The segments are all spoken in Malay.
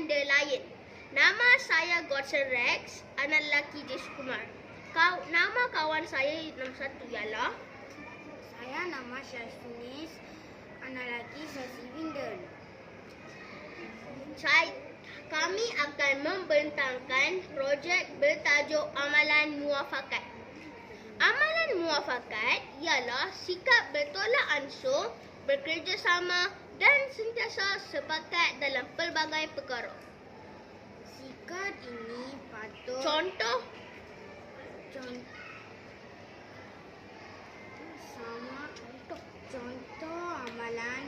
and the Lion. Nama saya Godson Rex, anak lelaki Jis Kumar. Kau, nama kawan saya nombor satu ialah? Saya nama Syasunis, anak lelaki Syasi Winder. saya kami akan membentangkan projek bertajuk Amalan Muafakat. Amalan Muafakat ialah sikap bertolak ansur, bekerjasama, dan sentiasa sepakat dalam pelbagai perkara. Sikap ini patut Contoh, contoh sama contoh contoh amalan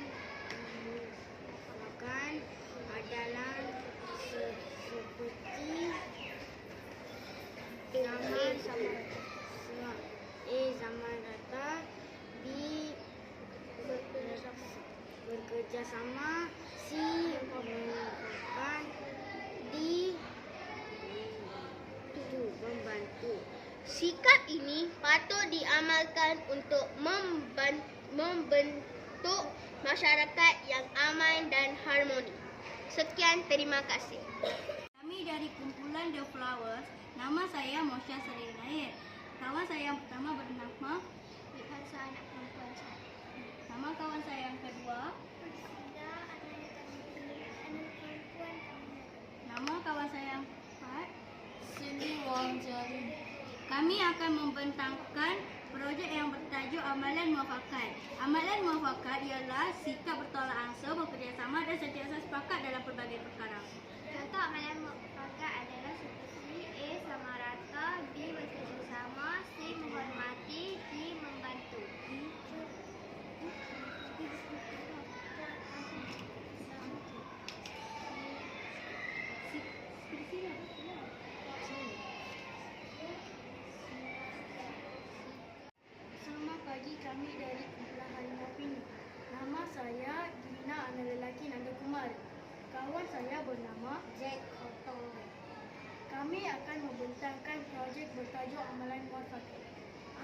makan adalah se, seperti nama sama sama A zaman rata B ber- bekerjasama C melakukan D itu membantu sikap ini patut diamalkan untuk membentuk masyarakat yang aman dan harmoni. Sekian, terima kasih. Kami dari kumpulan The Flowers. Nama saya Mosya Salih Nair. Kawan saya yang pertama bernama Lihat anak perempuan saya. Nama kawan saya yang kedua Nama kawan saya yang keempat Jarin. Kami akan membentangkan projek yang bertajuk Amalan Muafakat. Amalan Muafakat ialah sikap bertolak ansur, bekerjasama dan sentiasa sepakat dalam pelbagai perkara. Contoh amalan mufakat adalah seperti A sama rata, B bekerjasama, C menghormati, D membantu. Selamat pagi kami dari kumpulan Harimau Pinang. Nama saya Dina anak lelaki Nanda Kumar. Kawan saya bernama Jack Kotong. Kami akan membentangkan projek bertajuk Amalan Muafakat.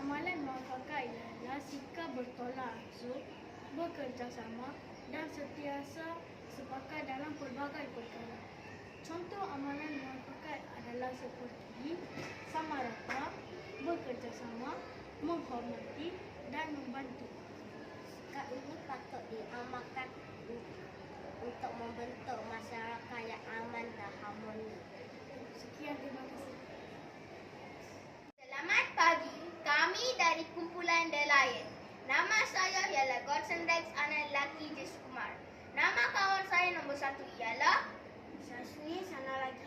Amalan Muafakat ialah sikap bertolak ansur, bekerjasama dan sentiasa sepakat dalam pelbagai perkara. Contoh amalan muafakat adalah seperti sama rata, bekerjasama, menghormati dan membantu. Sikap ini patut diamalkan untuk membentuk masyarakat yang aman dan harmoni. Sekian terima kasih. Selamat pagi, kami dari kumpulan The Lion. Nama saya ialah Godson Rex anak lelaki Jis Kumar. Nama kawan saya nombor satu ialah Syazmi sana lagi